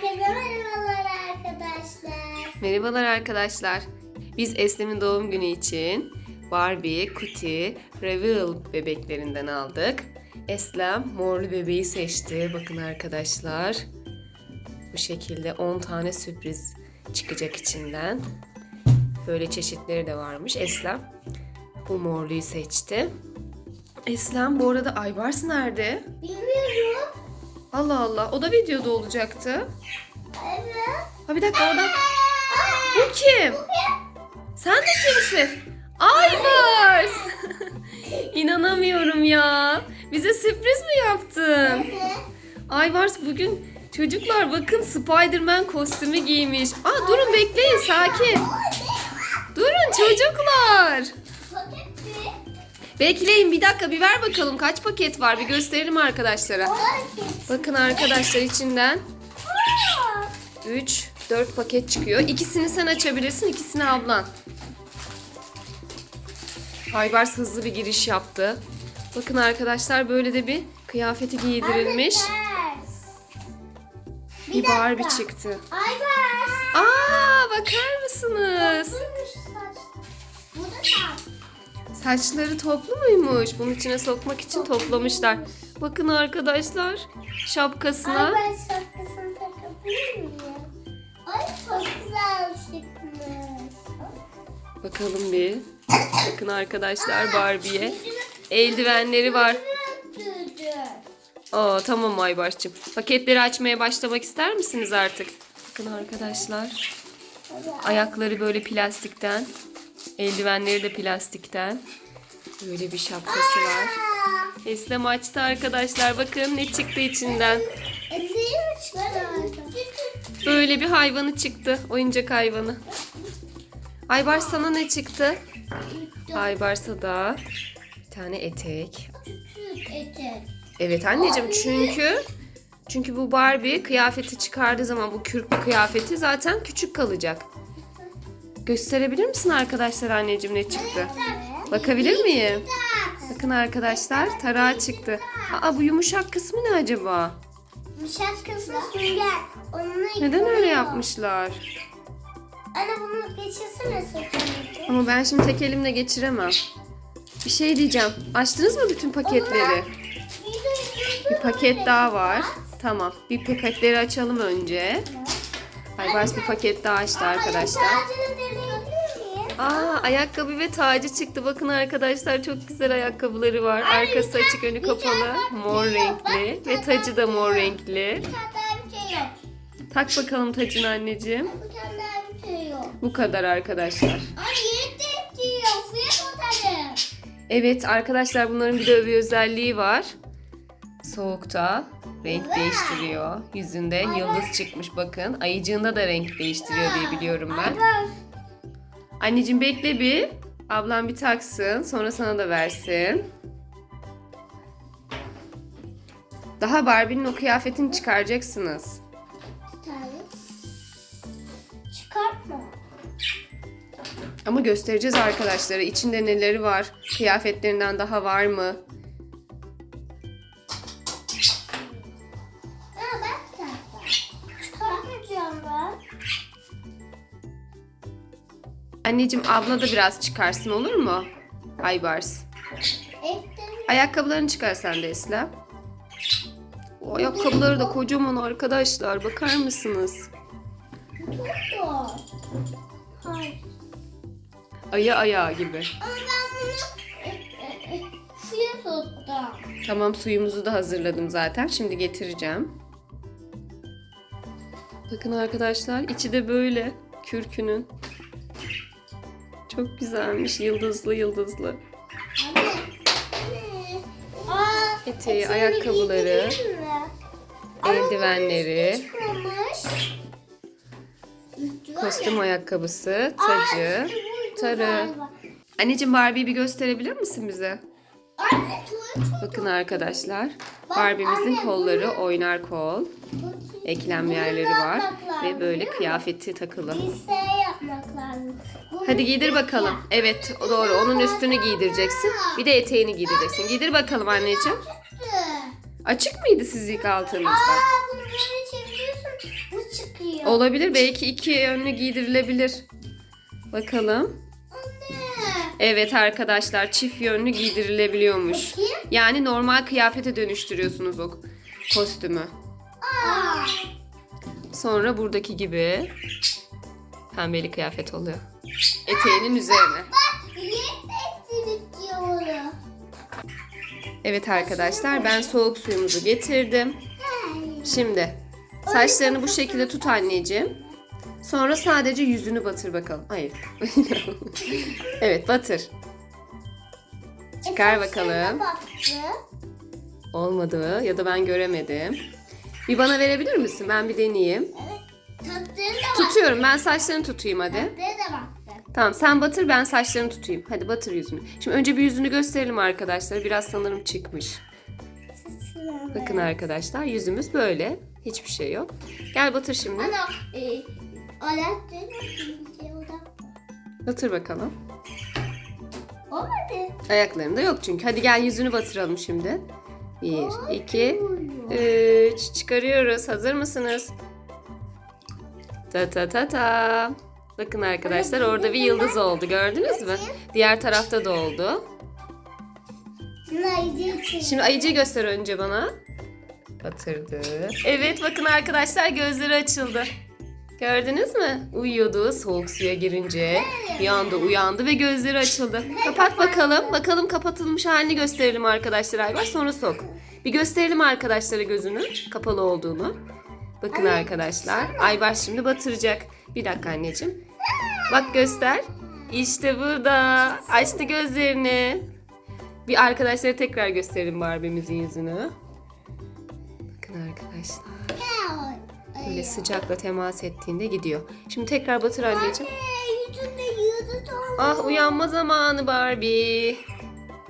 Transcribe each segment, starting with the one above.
Herkese merhabalar arkadaşlar. Merhabalar arkadaşlar. Biz Eslem'in doğum günü için Barbie, Kuti, Reveal bebeklerinden aldık. Eslem morlu bebeği seçti. Bakın arkadaşlar. Bu şekilde 10 tane sürpriz çıkacak içinden. Böyle çeşitleri de varmış. Eslem bu morluyu seçti. Eslem bu arada Aybars nerede? Bilmiyorum. Allah Allah o da videoda olacaktı. Evet. Ha bir dakika oradan. Bu kim? Sen de kimsin? Aybars. İnanamıyorum ya. Bize sürpriz mi yaptın? Aybars bugün çocuklar bakın Spider-Man kostümü giymiş. Aa durun bekleyin sakin. Durun çocuklar. Bekleyin bir dakika bir ver bakalım kaç paket var bir gösterelim arkadaşlara. Bakın arkadaşlar içinden 3, 4 paket çıkıyor. İkisini sen açabilirsin, ikisini ablan. Aybars hızlı bir giriş yaptı. Bakın arkadaşlar böyle de bir kıyafeti giydirilmiş. Bir Barbie çıktı. Aybars. Aa bakar mısınız? Saçları toplu muymuş? Bunun içine sokmak için toplamışlar. Bakın arkadaşlar şapkasına. Aybars şapkasını takabilir miyim? Ay çok güzel çıkmış. Bakalım bir. Bakın arkadaşlar Barbie'ye. Eldivenleri var. Aa tamam Aybars'cığım. Paketleri açmaya başlamak ister misiniz artık? Bakın arkadaşlar. Ayakları böyle plastikten. Eldivenleri de plastikten. Böyle bir şapkası var. Eslem açtı arkadaşlar. Bakın ne çıktı içinden. Böyle bir hayvanı çıktı. Oyuncak hayvanı. Aybars sana ne çıktı? Aybars'a da bir tane etek. Evet anneciğim çünkü çünkü bu Barbie kıyafeti çıkardığı zaman bu kürklü kıyafeti zaten küçük kalacak. Gösterebilir misin arkadaşlar anneciğim ne çıktı? Bakabilir miyim? Bakın arkadaşlar tarağı çıktı. Aa bu yumuşak kısmı ne acaba? Yumuşak kısmı sünger. Onunla Neden öyle yapmışlar? Anne bunu geçirsene saçını. Ama ben şimdi tek elimle geçiremem. Bir şey diyeceğim. Açtınız mı bütün paketleri? Bir paket daha var. Tamam. Bir paketleri açalım önce. Aybars bir paket daha açtı arkadaşlar. Aa ayakkabı ve tacı çıktı. Bakın arkadaşlar çok güzel ayakkabıları var. Arkası açık önü kapalı. Mor renkli. Ve tacı da mor renkli. Tak bakalım tacını anneciğim. Bu kadar arkadaşlar. Ay. Evet arkadaşlar bunların bir de bir özelliği var. Soğukta renk değiştiriyor. Yüzünde yıldız çıkmış bakın. Ayıcığında da renk değiştiriyor diye biliyorum ben. Anneciğim bekle bir. Ablam bir taksın. Sonra sana da versin. Daha Barbie'nin o kıyafetini çıkaracaksınız. Çıkartma. Ama göstereceğiz arkadaşlara. İçinde neleri var? Kıyafetlerinden daha var mı? Anneciğim abla da biraz çıkarsın olur mu? Aybars. Ayakkabılarını çıkar sen de Eslem. O ayakkabıları da kocaman arkadaşlar. Bakar mısınız? Ayı ayağı gibi. Tamam suyumuzu da hazırladım zaten. Şimdi getireceğim. Bakın arkadaşlar içi de böyle kürkünün. Çok güzelmiş. Yıldızlı yıldızlı. Aa, Eteği, eteğini ayakkabıları, mi? Eldivenleri, çıkmamış. Kostüm ya. ayakkabısı, Aa, tacı, tarı. galiba. Anneciğim Barbie'yi bir gösterebilir misin bize? Bakın arkadaşlar. Barbie'mizin kolları oynar kol. Eklem yerleri var. Ve böyle kıyafeti takılı. Hadi giydir bakalım. Evet doğru. Onun üstünü giydireceksin. Bir de eteğini giydireceksin. Giydir bakalım anneciğim. Açık mıydı siz ilk altınızda? Olabilir. Belki iki yönlü giydirilebilir. Bakalım. Evet arkadaşlar çift yönlü giydirilebiliyormuş. Bakayım. Yani normal kıyafete dönüştürüyorsunuz o kostümü. Aa. Sonra buradaki gibi pembeli kıyafet oluyor. Eteğinin üzerine. Evet arkadaşlar ben soğuk suyumuzu getirdim. Şimdi saçlarını bu şekilde tut anneciğim. Sonra sadece yüzünü batır bakalım. Hayır. evet batır. Çıkar bakalım. Olmadı ya da ben göremedim. Bir bana verebilir misin? Ben bir deneyeyim. Tutuyorum. Ben saçlarını tutayım hadi. Tamam sen batır ben saçlarını tutayım. Hadi batır yüzünü. Şimdi önce bir yüzünü gösterelim arkadaşlar. Biraz sanırım çıkmış. Bakın arkadaşlar yüzümüz böyle. Hiçbir şey yok. Gel batır şimdi. Ana. E. Batır bakalım. Olmadı. Ayaklarında yok çünkü. Hadi gel yüzünü batıralım şimdi. Bir, iki, Ee, üç. Çıkarıyoruz. Hazır mısınız? Ta ta ta ta. Bakın arkadaşlar orada bir yıldız oldu. Gördünüz mü? Diğer tarafta da oldu. Şimdi ayıcıyı göster önce bana. Batırdı. Evet bakın arkadaşlar gözleri açıldı. Gördünüz mü? Uyuyordu soğuk suya girince. Bir anda uyandı ve gözleri açıldı. Kapat bakalım. Bakalım kapatılmış halini gösterelim arkadaşlar Aybar. Sonra sok. Bir gösterelim arkadaşlara gözünü kapalı olduğunu. Bakın arkadaşlar. Aybar şimdi batıracak. Bir dakika anneciğim. Bak göster. İşte burada. Açtı gözlerini. Bir arkadaşlara tekrar gösterelim Barbie'mizin yüzünü. Bakın arkadaşlar. Böyle sıcakla temas ettiğinde gidiyor. Şimdi tekrar batır anneciğim. Yüzünde yıldız oldu. Ah uyanma zamanı Barbie.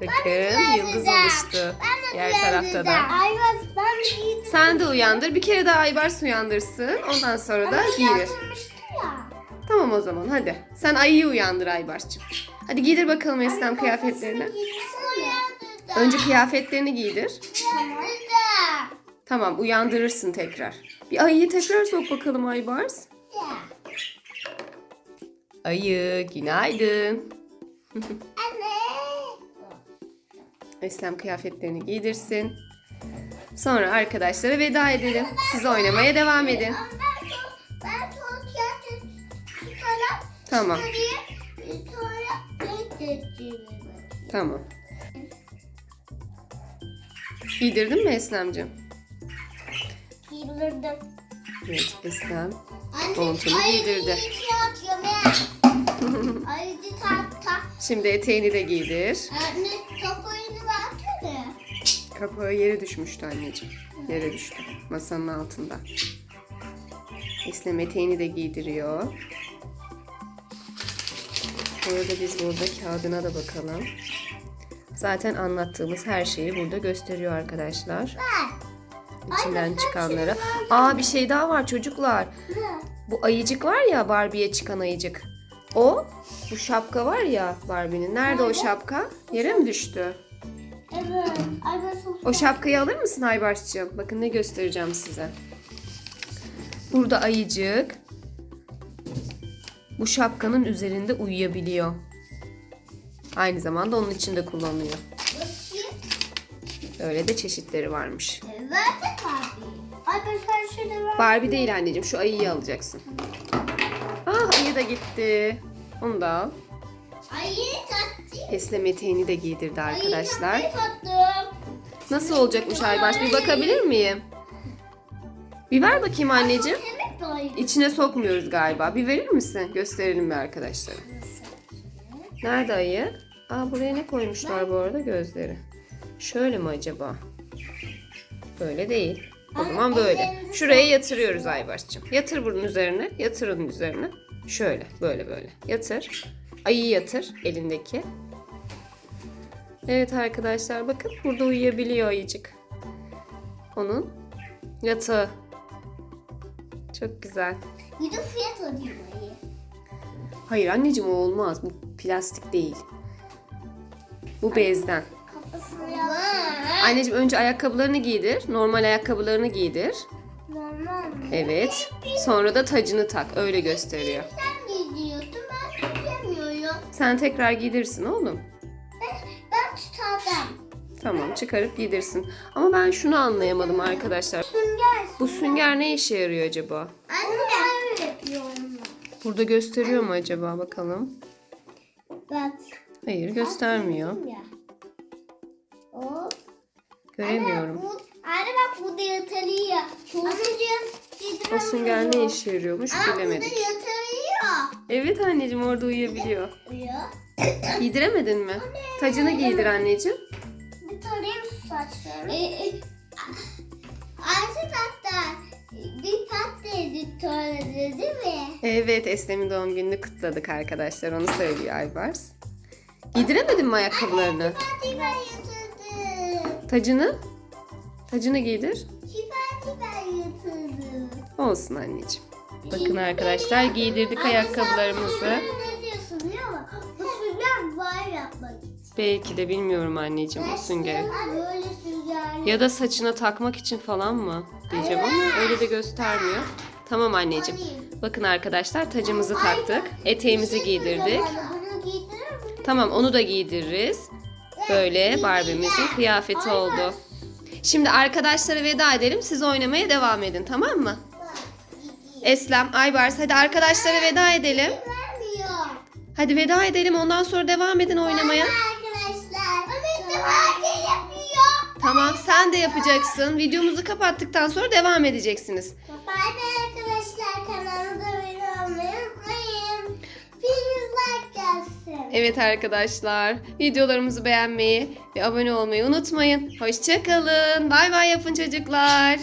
Bakın yıldız oluştu. Diğer tarafta da. Ayvaz ben yıldız Sen de uyandır. Bir kere daha Aybars uyandırsın. Ondan sonra da ya. Tamam o zaman hadi. Sen ayıyı uyandır Aybars'cığım. Hadi giydir bakalım Eslem kıyafetlerini. Önce kıyafetlerini giydir. Uyandırdı. Tamam uyandırırsın tekrar. Bir ayıyı tekrar sok bakalım Aybars. Ayı günaydın. Anne. Eslem kıyafetlerini giydirsin. Sonra arkadaşlara veda edelim. Siz oynamaya devam edin. Tamam. Tamam. Giydirdin mi Eslem'cim? Giydirdim. Evet Eslem. Montunu giydirdi. Şimdi eteğini de giydir. Anne kapıyını baksana. Kapağı yere düşmüştü anneciğim. Yere düştü. Masanın altında. Eslem eteğini de giydiriyor. Bu arada biz burada kağıdına da bakalım. Zaten anlattığımız her şeyi burada gösteriyor arkadaşlar. Bak. İçinden çıkanları. Aa bir şey daha var çocuklar. Bu ayıcık var ya Barbie'ye çıkan ayıcık. O, bu şapka var ya Barbie'nin. Nerede o şapka? Yere mi düştü? Evet. O şapkayı alır mısın Aybars'cığım? Bakın ne göstereceğim size. Burada ayıcık. Bu şapkanın üzerinde uyuyabiliyor. Aynı zamanda onun için de kullanılıyor. Öyle de çeşitleri varmış. Evet abi. Ay ben sen şöyle ver. Barbie değil anneciğim şu ayıyı alacaksın. Ah ayı da gitti. Onu da al. Ay tatlı. Eslem eteğini de giydirdi arkadaşlar. Ay tatlım. Nasıl olacakmış Aybars? Bir bakabilir miyim? Bir ver bakayım anneciğim. İçine sokmuyoruz galiba. Bir verir misin? Gösterelim bir arkadaşlara. Nerede ayı? Aa buraya ne koymuşlar bu arada? Gözleri. Şöyle mi acaba? Böyle değil. O zaman böyle. Şuraya yatırıyoruz Aybars'cığım. Yatır bunun üzerine. Yatır onun üzerine. Şöyle. Böyle böyle. Yatır. Ayıyı yatır elindeki. Evet arkadaşlar bakın burada uyuyabiliyor ayıcık. Onun yatağı. Çok güzel. De fiyat alayım ayı. Hayır anneciğim o olmaz. Bu plastik değil. Bu bezden. Anneciğim önce ayakkabılarını giydir. Normal ayakkabılarını giydir. Evet. Sonra da tacını tak. Öyle gösteriyor. Sen gidiyorsun ben gidemiyorum. Sen tekrar giydirsin oğlum. Ben, tutardım. Tamam çıkarıp giydirsin. Ama ben şunu anlayamadım arkadaşlar. Sünger. Bu sünger ne işe yarıyor acaba? Anne ben yapıyorum. Burada gösteriyor mu acaba bakalım. Bak. Hayır göstermiyor. Göremiyorum. Anne, bu, anne bak bu da yatırıyor. O sünger ne işe yarıyormuş Aa, bilemedik. Bu da yatırıyor. Evet anneciğim orada uyuyabiliyor. Uyuyor. Giydiremedin mi? Tacını giydir anneciğim. Bir tarayayım şu saçlarını. Ee, e, artık hatta bir tatlı editörü değil mi? Evet Eslem'in doğum gününü kutladık arkadaşlar. Onu söylüyor Aybars. Giydiremedin mi ayakkabılarını? Yatırdım. Tacını? Tacını giydir. Fatih ben yatırdım. Olsun anneciğim. Bakın arkadaşlar giydirdik ayakkabılarımızı. Ne diyorsun biliyor musun? Bu sünger var yapmak için. Belki de bilmiyorum anneciğim o süngeri. Böyle sünger. Ya da saçına takmak için falan mı diyeceğim ama öyle de göstermiyor. Tamam anneciğim. Bakın arkadaşlar tacımızı taktık. Eteğimizi giydirdik. Bunu giydirir misin? Tamam onu da giydiririz. Böyle Barbie'mizin kıyafeti oldu. Şimdi arkadaşlara veda edelim. Siz oynamaya devam edin tamam mı? Eslem, Aybars hadi arkadaşlara veda edelim. Hadi veda edelim ondan sonra devam edin oynamaya. Tamam sen de yapacaksın. Videomuzu kapattıktan sonra devam edeceksiniz. Bay bay Evet arkadaşlar videolarımızı beğenmeyi ve abone olmayı unutmayın. Hoşçakalın. Bay bay yapın çocuklar.